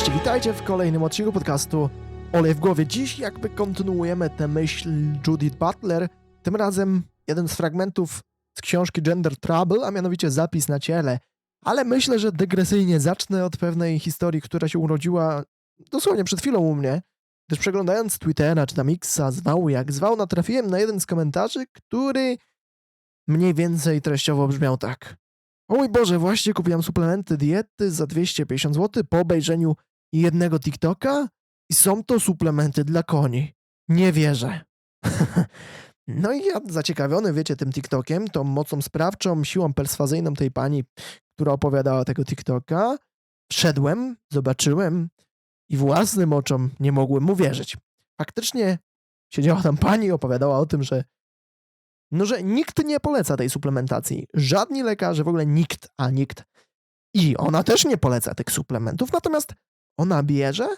Cześć, witajcie w kolejnym odcinku podcastu Olej w głowie. Dziś jakby kontynuujemy tę myśl Judith Butler, tym razem jeden z fragmentów z książki Gender Trouble, a mianowicie zapis na ciele. Ale myślę, że dygresyjnie zacznę od pewnej historii, która się urodziła dosłownie przed chwilą u mnie, gdyż przeglądając Twittera czy tam Xa, zwał jak zwał, natrafiłem na jeden z komentarzy, który mniej więcej treściowo brzmiał tak. O mój Boże, właśnie kupiłem suplementy diety za 250 zł po obejrzeniu jednego TikToka i są to suplementy dla koni. Nie wierzę. no i ja zaciekawiony, wiecie, tym TikTokiem, tą mocą sprawczą, siłą perswazyjną tej pani, która opowiadała tego TikToka, wszedłem, zobaczyłem i własnym oczom nie mogłem uwierzyć. Faktycznie siedziała tam pani i opowiadała o tym, że no, że nikt nie poleca tej suplementacji. Żadni lekarze, w ogóle nikt, a nikt. I ona też nie poleca tych suplementów, natomiast ona bierze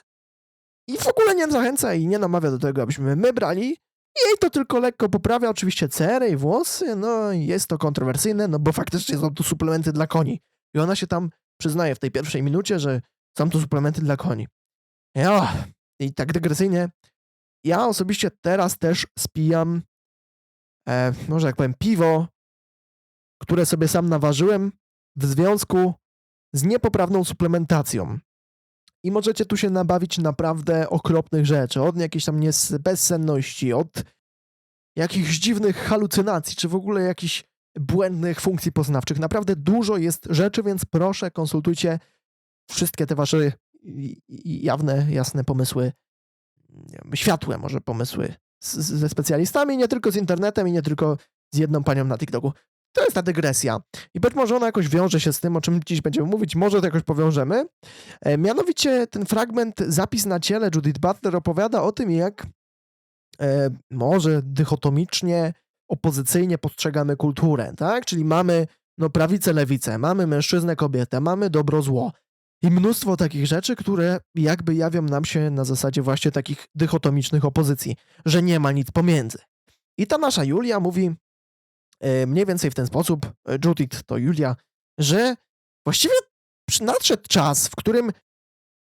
i w ogóle nie zachęca i nie namawia do tego, abyśmy my brali. Jej to tylko lekko poprawia oczywiście cerę i włosy, no i jest to kontrowersyjne, no bo faktycznie są to suplementy dla koni. I ona się tam przyznaje w tej pierwszej minucie, że są to suplementy dla koni. Ja, i tak dygresyjnie, ja osobiście teraz też spijam e, może jak powiem, piwo, które sobie sam naważyłem w związku z niepoprawną suplementacją. I możecie tu się nabawić naprawdę okropnych rzeczy, od jakiejś tam bezsenności, od jakichś dziwnych halucynacji, czy w ogóle jakichś błędnych funkcji poznawczych. Naprawdę dużo jest rzeczy, więc proszę konsultujcie wszystkie te wasze jawne, jasne pomysły, światłe może pomysły z- ze specjalistami, nie tylko z internetem i nie tylko z jedną panią na TikToku. To jest ta dygresja. I być może ona jakoś wiąże się z tym, o czym dziś będziemy mówić, może to jakoś powiążemy. E, mianowicie ten fragment, zapis na ciele Judith Butler opowiada o tym, jak e, może dychotomicznie, opozycyjnie postrzegamy kulturę, tak? Czyli mamy no, prawicę, lewicę, mamy mężczyznę, kobietę, mamy dobro, zło. I mnóstwo takich rzeczy, które jakby jawią nam się na zasadzie właśnie takich dychotomicznych opozycji, że nie ma nic pomiędzy. I ta nasza Julia mówi mniej więcej w ten sposób, e, Judith to Julia, że właściwie nadszedł czas, w którym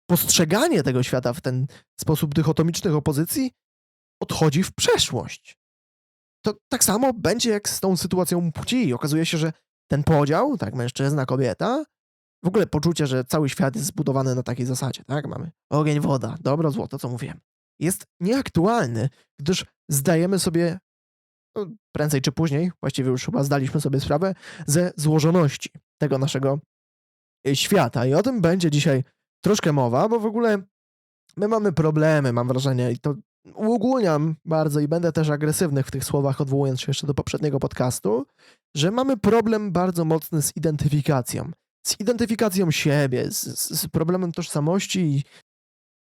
postrzeganie tego świata w ten sposób dychotomicznych opozycji odchodzi w przeszłość. To tak samo będzie jak z tą sytuacją płci. Okazuje się, że ten podział, tak, mężczyzna, kobieta, w ogóle poczucie, że cały świat jest zbudowany na takiej zasadzie, tak? Mamy ogień, woda, dobro, zło, to co mówiłem. Jest nieaktualny, gdyż zdajemy sobie, prędzej czy później, właściwie już chyba zdaliśmy sobie sprawę, ze złożoności tego naszego e, świata. I o tym będzie dzisiaj troszkę mowa, bo w ogóle my mamy problemy, mam wrażenie, i to uogólniam bardzo i będę też agresywny w tych słowach, odwołując się jeszcze do poprzedniego podcastu, że mamy problem bardzo mocny z identyfikacją z identyfikacją siebie, z, z problemem tożsamości i,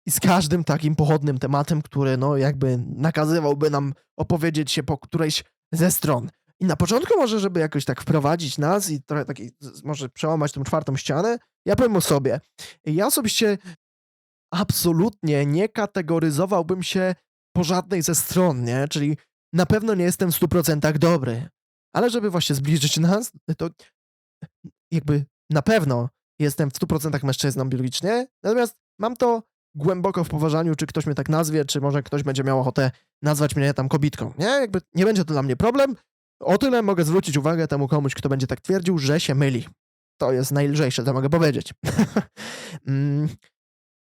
i z każdym takim pochodnym tematem, który no jakby nakazywałby nam opowiedzieć się po którejś ze stron. I na początku może, żeby jakoś tak wprowadzić nas i trochę taki, z- może przełamać tą czwartą ścianę, ja powiem o sobie. Ja osobiście absolutnie nie kategoryzowałbym się po żadnej ze stron, nie? Czyli na pewno nie jestem w 100% dobry. Ale żeby właśnie zbliżyć nas, to jakby na pewno jestem w 100% mężczyzną biologicznie, natomiast mam to głęboko w poważaniu, czy ktoś mnie tak nazwie, czy może ktoś będzie miał ochotę nazwać mnie tam kobitką, nie? Jakby nie będzie to dla mnie problem. O tyle mogę zwrócić uwagę temu komuś, kto będzie tak twierdził, że się myli. To jest najlżejsze, co mogę powiedzieć. Mm,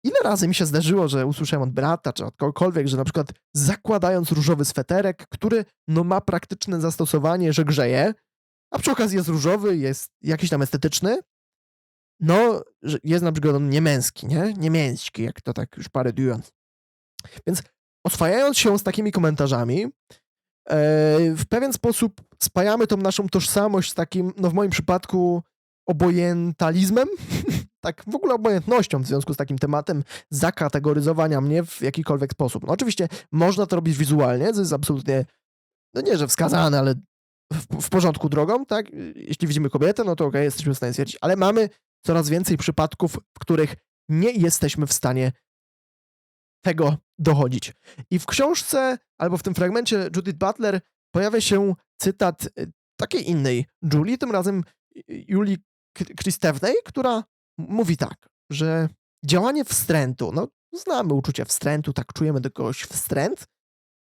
Ile razy mi się zdarzyło, że usłyszałem od brata, czy od kogokolwiek, że na przykład zakładając różowy sweterek, który no ma praktyczne zastosowanie, że grzeje, a przy okazji jest różowy, jest jakiś tam estetyczny, no, jest na przykład on niemęski, nie? Niemięski, jak to tak już parydując. Więc oswajając się z takimi komentarzami, e, w pewien sposób spajamy tą naszą tożsamość z takim, no w moim przypadku, obojętalizmem, tak w ogóle obojętnością w związku z takim tematem zakategoryzowania mnie w jakikolwiek sposób. No oczywiście można to robić wizualnie, co jest absolutnie, no nie, że wskazane, ale w, w porządku drogą, tak? Jeśli widzimy kobietę, no to okej, jesteśmy w stanie stwierdzić, ale mamy coraz więcej przypadków, w których nie jesteśmy w stanie tego dochodzić. I w książce, albo w tym fragmencie Judith Butler pojawia się cytat y, takiej innej Julii, tym razem y, Julii Kristewnej, która mówi tak, że działanie wstrętu. No, znamy uczucie wstrętu, tak czujemy do kogoś wstręt.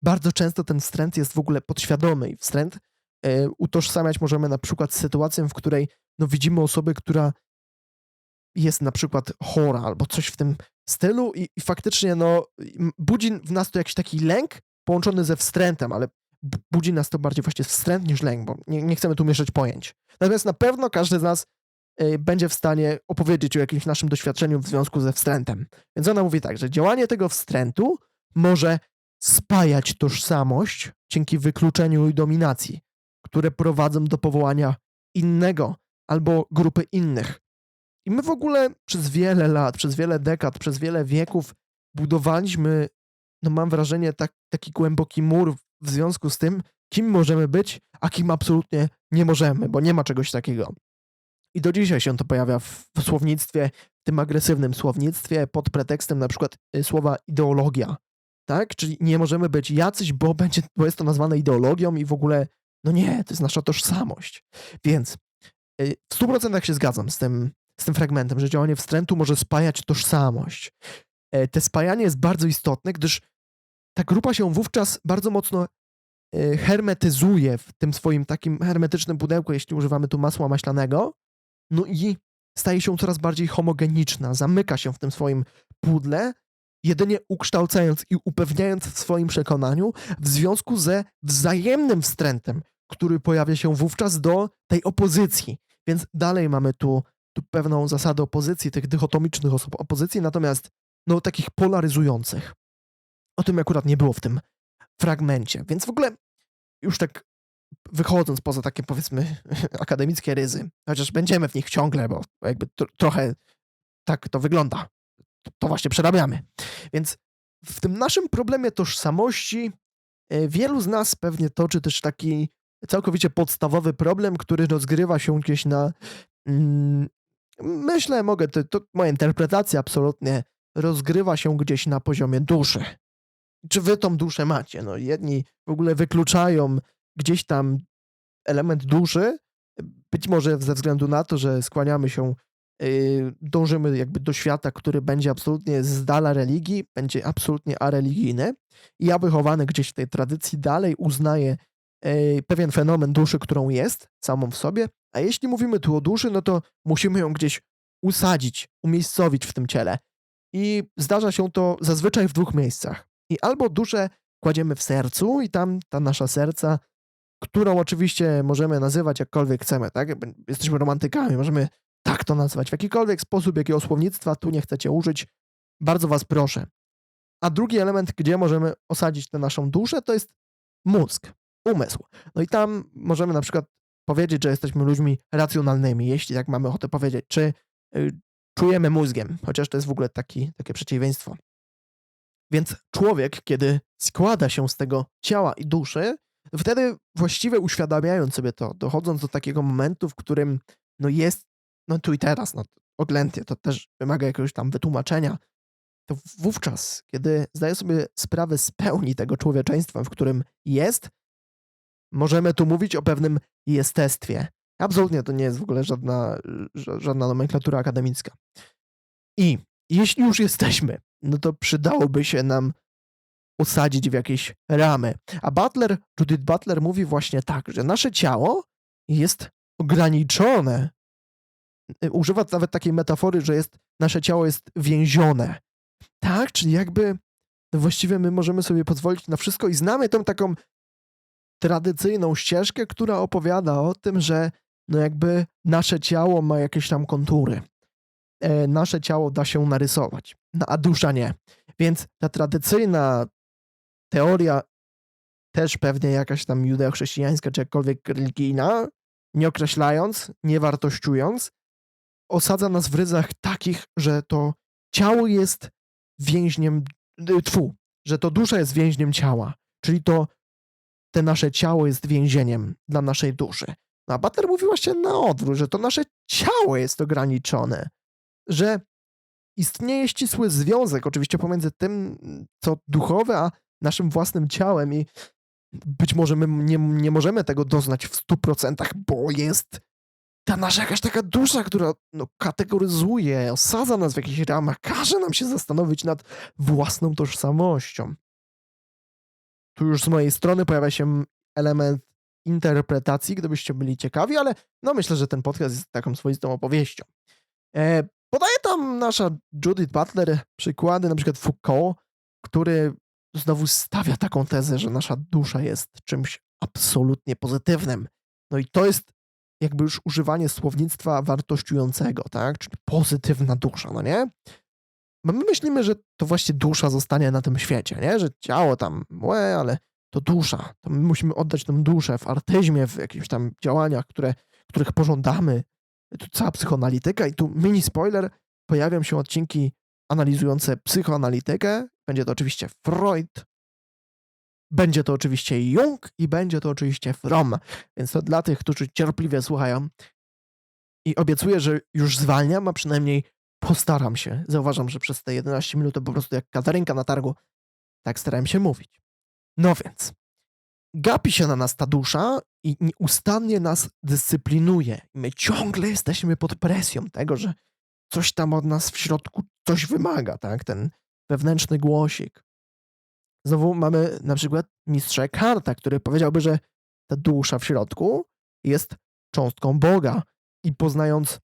Bardzo często ten wstręt jest w ogóle podświadomy i wstręt e, utożsamiać możemy na przykład z sytuacją, w której no, widzimy osobę, która jest na przykład chora albo coś w tym stylu i, i faktycznie no, budzi w nas to jakiś taki lęk połączony ze wstrętem, ale bu- budzi nas to bardziej właśnie wstręt niż lęk, bo nie, nie chcemy tu mieszać pojęć. Natomiast na pewno każdy z nas y, będzie w stanie opowiedzieć o jakimś naszym doświadczeniu w związku ze wstrętem. Więc ona mówi tak, że działanie tego wstrętu może spajać tożsamość dzięki wykluczeniu i dominacji, które prowadzą do powołania innego albo grupy innych. I my w ogóle przez wiele lat, przez wiele dekad, przez wiele wieków budowaliśmy, no mam wrażenie, tak, taki głęboki mur w związku z tym, kim możemy być, a kim absolutnie nie możemy, bo nie ma czegoś takiego. I do dzisiaj się to pojawia w, w słownictwie, w tym agresywnym słownictwie, pod pretekstem na przykład y, słowa ideologia. Tak? Czyli nie możemy być jacyś, bo, będzie, bo jest to nazwane ideologią i w ogóle, no nie, to jest nasza tożsamość. Więc y, w 100% się zgadzam z tym, z tym fragmentem, że działanie wstrętu może spajać tożsamość. E, Te spajanie jest bardzo istotne, gdyż ta grupa się wówczas bardzo mocno e, hermetyzuje w tym swoim takim hermetycznym pudełku, jeśli używamy tu masła maślanego, no i staje się coraz bardziej homogeniczna, zamyka się w tym swoim pudle, jedynie ukształcając i upewniając w swoim przekonaniu w związku ze wzajemnym wstrętem, który pojawia się wówczas do tej opozycji. Więc dalej mamy tu, tu pewną zasadę opozycji, tych dychotomicznych osób opozycji, natomiast no takich polaryzujących. O tym akurat nie było w tym fragmencie. Więc w ogóle już tak wychodząc poza takie powiedzmy akademickie ryzy, chociaż będziemy w nich ciągle, bo jakby tro- trochę tak to wygląda. To, właśnie przerabiamy. Więc w tym naszym problemie tożsamości e, wielu z nas pewnie toczy też taki całkowicie podstawowy problem, który rozgrywa się gdzieś na. Myślę, mogę, to, to moja interpretacja absolutnie rozgrywa się gdzieś na poziomie duszy. Czy wy tą duszę macie? No, jedni w ogóle wykluczają gdzieś tam element duszy, być może ze względu na to, że skłaniamy się, yy, dążymy jakby do świata, który będzie absolutnie z dala religii, będzie absolutnie areligijny. I ja wychowany gdzieś w tej tradycji dalej uznaję yy, pewien fenomen duszy, którą jest samą w sobie, a jeśli mówimy tu o duszy, no to musimy ją gdzieś usadzić, umiejscowić w tym ciele. I zdarza się to zazwyczaj w dwóch miejscach. I albo duszę kładziemy w sercu i tam ta nasza serca, którą oczywiście możemy nazywać jakkolwiek chcemy, tak? Jesteśmy romantykami, możemy tak to nazwać. W jakikolwiek sposób, jakiego słownictwa tu nie chcecie użyć, bardzo was proszę. A drugi element, gdzie możemy osadzić tę naszą duszę, to jest mózg, umysł. No i tam możemy na przykład powiedzieć, że jesteśmy ludźmi racjonalnymi, jeśli tak mamy ochotę powiedzieć, czy y, czujemy mózgiem, chociaż to jest w ogóle taki, takie przeciwieństwo. Więc człowiek, kiedy składa się z tego ciała i duszy, wtedy właściwie uświadamiając sobie to, dochodząc do takiego momentu, w którym no jest, no tu i teraz, no oględnie, to też wymaga jakiegoś tam wytłumaczenia, to wówczas, kiedy zdaje sobie sprawę z pełni tego człowieczeństwa, w którym jest, możemy tu mówić o pewnym jestestwie. Absolutnie to nie jest w ogóle żadna, ża- żadna nomenklatura akademicka. I jeśli już jesteśmy, no to przydałoby się nam usadzić w jakieś ramy. A Butler, Judith Butler mówi właśnie tak, że nasze ciało jest ograniczone. Y, Używa nawet takiej metafory, że jest, nasze ciało jest więzione. Tak, czyli jakby no właściwie my możemy sobie pozwolić na wszystko i znamy tą taką tradycyjną ścieżkę, która opowiada o tym, że no jakby nasze ciało ma jakieś tam kontury. E, nasze ciało da się narysować, no, a dusza nie. Więc ta tradycyjna teoria, też pewnie jakaś tam judeo-chrześcijańska, czy jakkolwiek religijna, nie określając, nie wartościując, osadza nas w ryzach takich, że to ciało jest więźniem, y, tfu, że to dusza jest więźniem ciała, czyli to te nasze ciało jest więzieniem dla naszej duszy. No a Butler mówi właśnie na odwrót, że to nasze ciało jest ograniczone, że istnieje ścisły związek oczywiście pomiędzy tym, co duchowe, a naszym własnym ciałem i być może my nie, nie możemy tego doznać w 100%, bo jest ta nasza jakaś taka dusza, która no, kategoryzuje, osadza nas w jakichś ramach, każe nam się zastanowić nad własną tożsamością. Tu już z mojej strony pojawia się element interpretacji, gdybyście byli ciekawi, ale no myślę, że ten podcast jest taką swoistą opowieścią. E, podaje tam nasza Judith Butler przykłady, na przykład Foucault, który znowu stawia taką tezę, że nasza dusza jest czymś absolutnie pozytywnym. No i to jest jakby już używanie słownictwa wartościującego, tak? Czyli pozytywna dusza, no nie? Bo my myślimy, że to właśnie dusza zostanie na tym świecie, nie? Że ciało tam, łe, ale to dusza. To my musimy oddać tę duszę w artyzmie, w jakichś tam działaniach, które, których pożądamy. Tu cała psychoanalityka i tu mini spoiler, pojawią się odcinki analizujące psychoanalitykę. Będzie to oczywiście Freud, będzie to oczywiście Jung i będzie to oczywiście Fromm. Więc to dla tych, którzy cierpliwie słuchają. I obiecuję, że już zwalniam, a przynajmniej postaram się. Zauważam, że przez te 11 minut to po prostu jak katarynka na targu. Tak starałem się mówić. No więc, gapi się na nas ta dusza i nieustannie nas dyscyplinuje. My ciągle jesteśmy pod presją tego, że coś tam od nas w środku coś wymaga, tak? Ten wewnętrzny głosik. Znowu mamy na przykład mistrza Eckharta, który powiedziałby, że ta dusza w środku jest cząstką Boga i poznając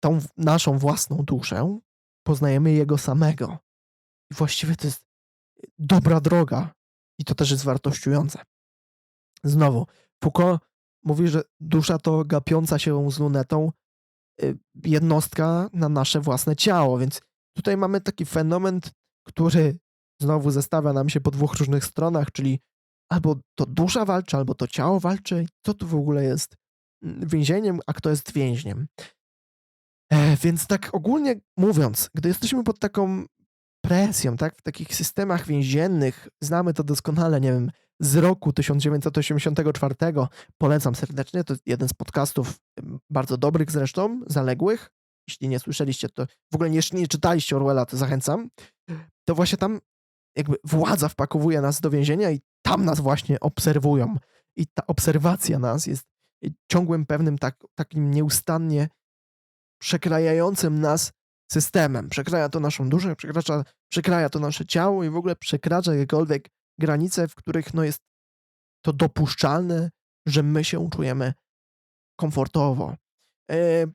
tą naszą własną duszę, poznajemy Jego samego. I właściwie to jest dobra droga i to też jest wartościujące. Znowu, Foucault mówi, że dusza to gapiąca się z lunetą y, jednostka na nasze własne ciało, więc tutaj mamy taki fenomen, który znowu zestawia nam się po dwóch różnych stronach, czyli albo to dusza walczy, albo to ciało walczy. Co tu w ogóle jest mm, więzieniem, a kto jest więźniem? E, więc tak ogólnie mówiąc, gdy jesteśmy pod taką presją, tak, w takich systemach więziennych, znamy to doskonale, nie wiem, z roku 1984, polecam serdecznie, to jeden z podcastów bardzo dobrych zresztą, zaległych, jeśli nie słyszeliście, to w ogóle nie, nie czytaliście Orwella, to zachęcam, to właśnie tam jakby władza wpakowuje nas do więzienia i tam nas właśnie obserwują. I ta obserwacja nas jest ciągłym pewnym tak, takim nieustannie przekrajającym nas systemem. Przekraja to naszą duszę, przekracza, przekraja to nasze ciało i w ogóle przekracza jakiekolwiek granice, w których no jest to dopuszczalne, że my się czujemy komfortowo. E,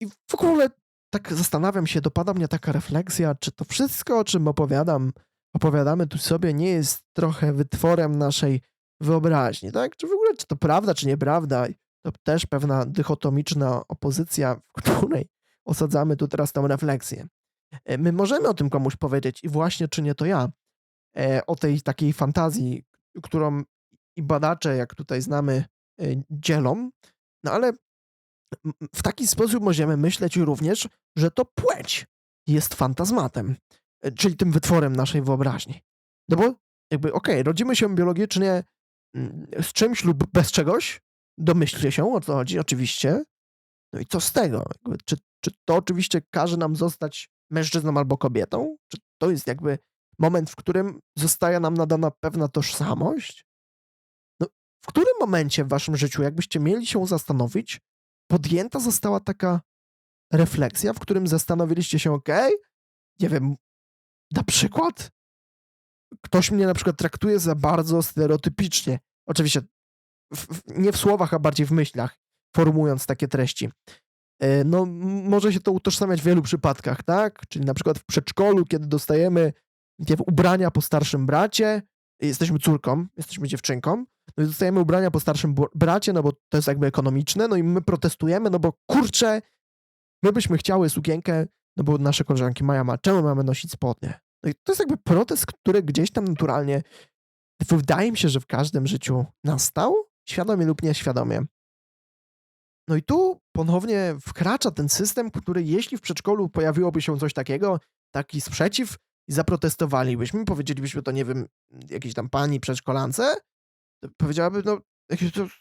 I w ogóle tak zastanawiam się, dopada mnie taka refleksja, czy to wszystko, o czym opowiadam, opowiadamy tu sobie, nie jest trochę wytworem naszej wyobraźni, tak? Czy w ogóle, czy to prawda, czy nieprawda? To też pewna dychotomiczna opozycja, w której osadzamy tu teraz tą refleksję. E, My możemy o tym komuś powiedzieć i właśnie czynię to ja, e, o tej takiej fantazji, którą i badacze, jak tutaj znamy, e, dzielą, no ale w taki sposób możemy myśleć również, że to płeć jest fantazmatem, czyli tym wytworem naszej wyobraźni. No bo jakby, okej, rodzimy się biologicznie mm, z czymś lub bez czegoś, domyślcie się, o co chodzi, oczywiście. No i co z tego? Czy, czy to oczywiście każe nam zostać mężczyzną albo kobietą? Czy to jest jakby moment, w którym zostaje nam nadana pewna tożsamość? No, w którym momencie w waszym życiu, jakbyście mieli się zastanowić, podjęta została taka refleksja, w którym zastanowiliście się, okej, nie wiem, na przykład ktoś mnie na przykład traktuje za bardzo stereotypicznie. Oczywiście nie w słowach, a bardziej w myślach, formułując takie treści. E, No, może się to utożsamiać w wielu przypadkach, tak? Czyli na przykład w przedszkolu, kiedy dostajemy ubrania po starszym bracie, jesteśmy córką, jesteśmy dziewczynką, no i dostajemy ubrania po starszym bracie, no bo to jest jakby ekonomiczne, no i my protestujemy, no bo kurczę, my byśmy chciały sukienkę, no bo nasze koleżanki mają, a czemu mamy nosić spodnie? No i to jest jakby protest, który gdzieś tam naturalnie, wydaje mi się, że w każdym życiu nastał, świadomie lub nieświadomie. No i tu ponownie wkracza ten system, który jeśli w przedszkolu pojawiłoby się coś takiego, taki sprzeciw i zaprotestowalibyśmy, powiedzielibyśmy to, nie wiem, jakiejś tam pani przedszkolance, to powiedziałaby, no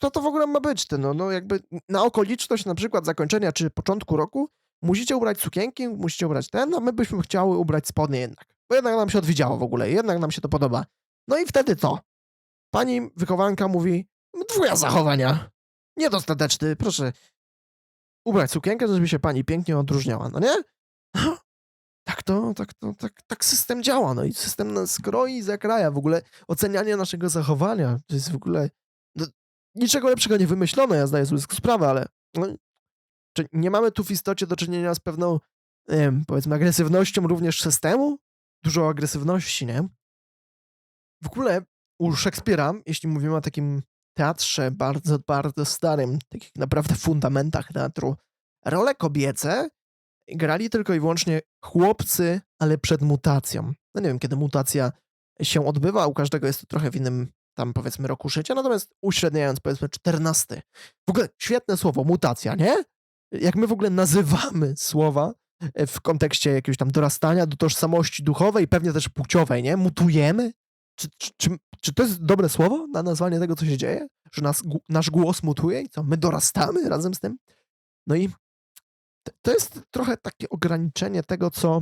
co to w ogóle ma być? Ty? No, no jakby na okoliczność na przykład zakończenia czy początku roku musicie ubrać sukienki, musicie ubrać ten, a my byśmy chciały ubrać spodnie jednak. Bo jednak nam się odwiedziało w ogóle, jednak nam się to podoba. No i wtedy co? Pani wychowanka mówi, twoja zachowania, niedostateczny, proszę, ubrać sukienkę, żeby się pani pięknie odróżniała, no nie? Tak to, tak to, tak, tak system działa, no i system nas kroi i zakraja. W ogóle ocenianie naszego zachowania to jest w ogóle... No, niczego lepszego nie wymyślono, ja zdaję sobie sprawę, ale no, czy nie mamy tu w istocie do czynienia z pewną, nie wiem, powiedzmy, agresywnością również systemu? Dużo agresywności, nie? W ogóle u Szekspira, jeśli mówimy o takim teatrze bardzo, bardzo starym, takich naprawdę fundamentach teatru, role kobiece grali tylko i wyłącznie chłopcy, ale przed mutacją. No nie wiem, kiedy mutacja się odbywa, u każdego jest to trochę w innym tam powiedzmy roku życia, natomiast uśredniając powiedzmy 14. W ogóle świetne słowo, mutacja, nie? Jak my w ogóle nazywamy słowa e, w kontekście jakiegoś tam dorastania do tożsamości duchowej, pewnie też płciowej, nie? Mutujemy? Czy, czy, czy, to jest dobre słowo na nazwanie tego, co się dzieje? Że nas, nasz głos mutuje i co? My dorastamy razem z tym? No i to jest trochę takie ograniczenie tego, co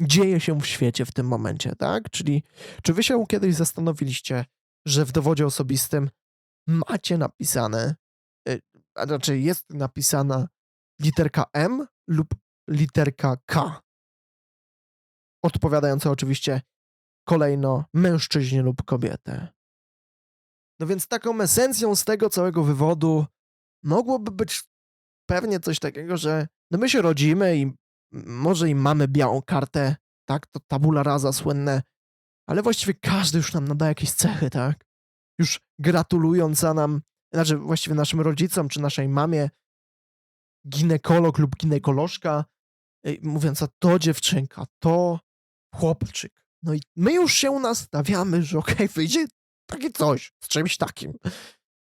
dzieje się w świecie w tym momencie, tak? Czyli czy wy się kiedyś zastanowiliście, że w dowodzie osobistym macie napisane, y, a raczej jest napisana literka M lub literka K, odpowiadająca oczywiście kolejno mężczyźnie lub kobietę. No więc taką esencją z tego całego wywodu mogłoby być pewnie coś takiego, że no my się rodzimy i może i mamy białą kartę, tak, to tabula rasa słynne, ale właściwie każdy już nam nada jakieś cechy, tak? Już gratulująca nam, znaczy właściwie naszym rodzicom czy naszej mamie, ginekolog lub ginekolożka, mówiąca to dziewczynka, to chłopczyk. No i my już się nastawiamy, że okej, wyjdzie takie coś z czymś takim.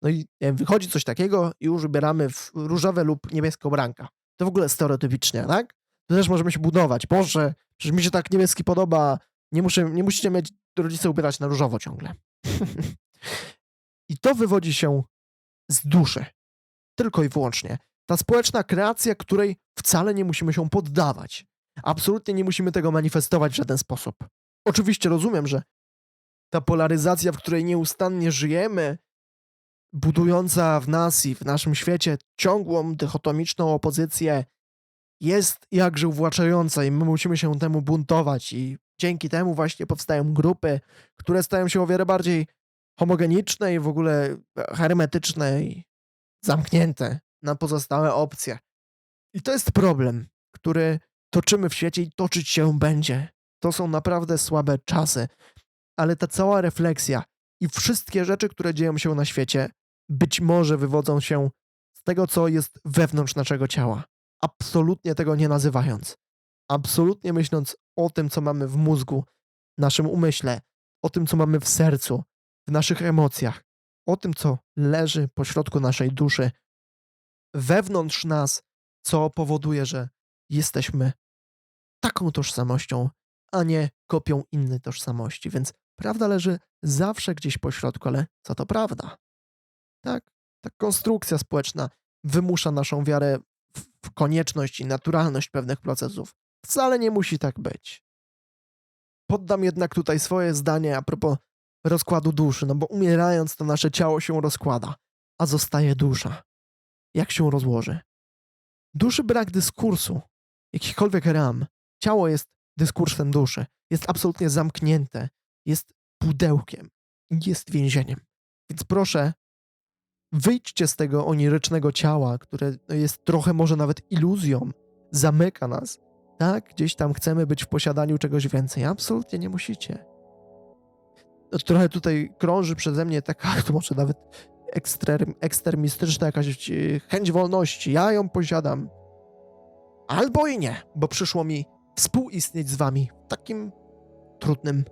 No i wiem, wychodzi coś takiego i już wybieramy w różowe lub niebieską branka. To w ogóle stereotypicznie, tak? To też możemy się budować. Boże, przecież mi się tak niebieski podoba. Nie, muszę, nie musicie mieć rodzice ubierać na różowo ciągle. I to wywodzi się z duszy. Tylko i wyłącznie. Ta społeczna kreacja, której wcale nie musimy się poddawać. Absolutnie nie musimy tego manifestować w żaden sposób. Oczywiście rozumiem, że ta polaryzacja, w której nieustannie żyjemy, budująca w nas i w naszym świecie ciągłą dychotomiczną opozycję, jest jakże uwłaczająca i my musimy się temu buntować i dzięki temu właśnie powstają grupy, które stają się o wiele bardziej homogeniczne i w ogóle hermetyczne i zamknięte na pozostałe opcje. I to jest problem, który toczymy w świecie i toczyć się będzie. To są naprawdę słabe czasy, ale ta cała refleksja i wszystkie rzeczy, które dzieją się na świecie, być może wywodzą się z tego, co jest wewnątrz naszego ciała. Absolutnie tego nie nazywając. Absolutnie myśląc o tym, co mamy w mózgu, naszym umyśle, o tym, co mamy w sercu, w naszych emocjach, o tym, co leży pośrodku naszej duszy, wewnątrz nas, co powoduje, że jesteśmy taką tożsamością, a nie kopią innej tożsamości. Więc prawda leży zawsze gdzieś pośrodku, ale co to prawda? Tak, ta konstrukcja społeczna wymusza naszą wiarę w konieczność i naturalność pewnych procesów. Wcale nie musi tak być. Poddam jednak tutaj swoje zdanie a propos rozkładu duszy, no bo umierając to nasze ciało się rozkłada, a zostaje dusza. Jak się rozłoży? Duszy brak dyskursu, jakichkolwiek ram. Ciało jest dyskursem duszy. Jest absolutnie zamknięte. Jest pudełkiem. Jest więzieniem. Więc proszę, wyjdźcie z tego onirycznego ciała, które no, jest trochę może nawet iluzją. Zamyka nas. Tak, gdzieś tam chcemy być w posiadaniu czegoś więcej. Absolutnie nie musicie. No, trochę tutaj krąży przeze mnie taka, to może nawet ekstrem, ekstremistyczna jakaś e, chęć wolności. Ja ją posiadam. Albo i nie, bo przyszło mi współistnieć z wami w takim trudnym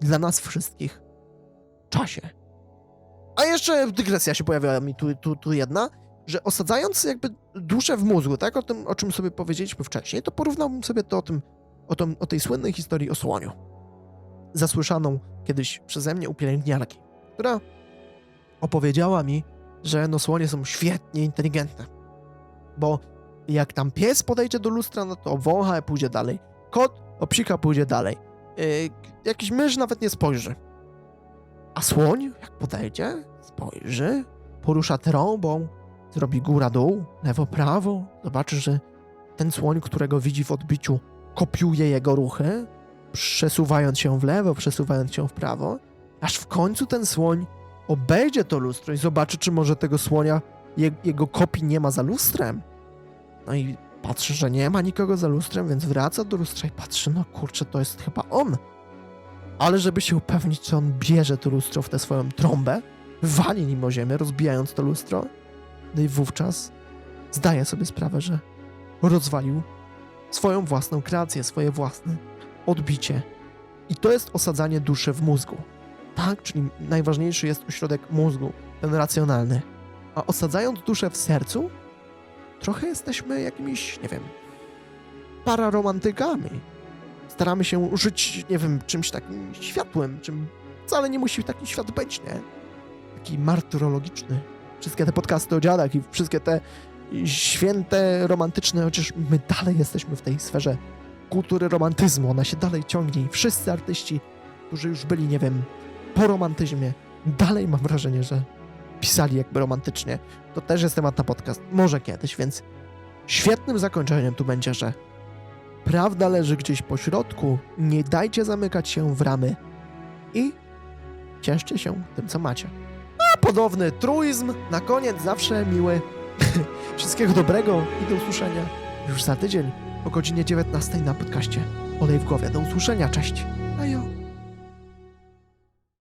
dla nas wszystkich czasie. A jeszcze dygresja się pojawiła mi tu, tu, tu jedna, że osadzając jakby duszę w mózgu, tak, o tym, o czym sobie powiedzieliśmy wcześniej, to porównałbym sobie to o tym, o, tym, o tej słynnej historii o słoniu. Zasłyszaną kiedyś przeze mnie u pielęgniarki, która opowiedziała mi, że no słonie są świetnie inteligentne, bo jak tam pies podejdzie do lustra, no to wącha i pójdzie dalej. Kot obsika pójdzie dalej. Yy, jakiś mysz nawet nie spojrzy. A słoń, jak podejdzie, spojrzy, porusza trąbą, zrobi góra-dół, lewo-prawo, zobaczy, że ten słoń, którego widzi w odbiciu, kopiuje jego ruchy, przesuwając się w lewo, przesuwając się w prawo, aż w końcu ten słoń obejdzie to lustro i zobaczy, czy może tego słonia, je, jego kopii nie ma za lustrem. No i patrzy, że nie ma nikogo za lustrem, więc wraca do lustra i patrzy, no kurczę, to jest chyba on. Ale żeby się upewnić, czy on bierze to lustro w tę swoją trąbę, wali nim o ziemię, rozbijając to lustro, no i wówczas zdaje sobie sprawę, że rozwalił swoją własną kreację, swoje własne odbicie. I to jest osadzanie duszy w mózgu. Tak, czyli najważniejszy jest ośrodek mózgu, ten racjonalny. A osadzając duszę w sercu, trochę jesteśmy jakimiś, nie wiem, pararomantykami. Staramy się żyć, nie wiem, czymś takim światłem, czym wcale nie musi taki świat być, nie? Taki martyrologiczny. Wszystkie te podcasty o dziadach i wszystkie te święte, romantyczne, chociaż my dalej jesteśmy w tej sferze kultury romantyzmu, ona się dalej ciągnie i wszyscy artyści, którzy już byli, nie wiem, po romantyzmie, dalej mam wrażenie, że pisali jakby romantycznie. To też jest temat na podcast, może kiedyś, więc świetnym zakończeniem tu będzie, że prawda leży gdzieś po środku, nie dajcie zamykać się w ramy i cieszcie się tym, co macie. A podobny truizm, na koniec zawsze miły. Wszystkiego dobrego i do usłyszenia już za tydzień o godzinie 19 na podcaście Olej w głowie. Do usłyszenia, cześć. Ajo.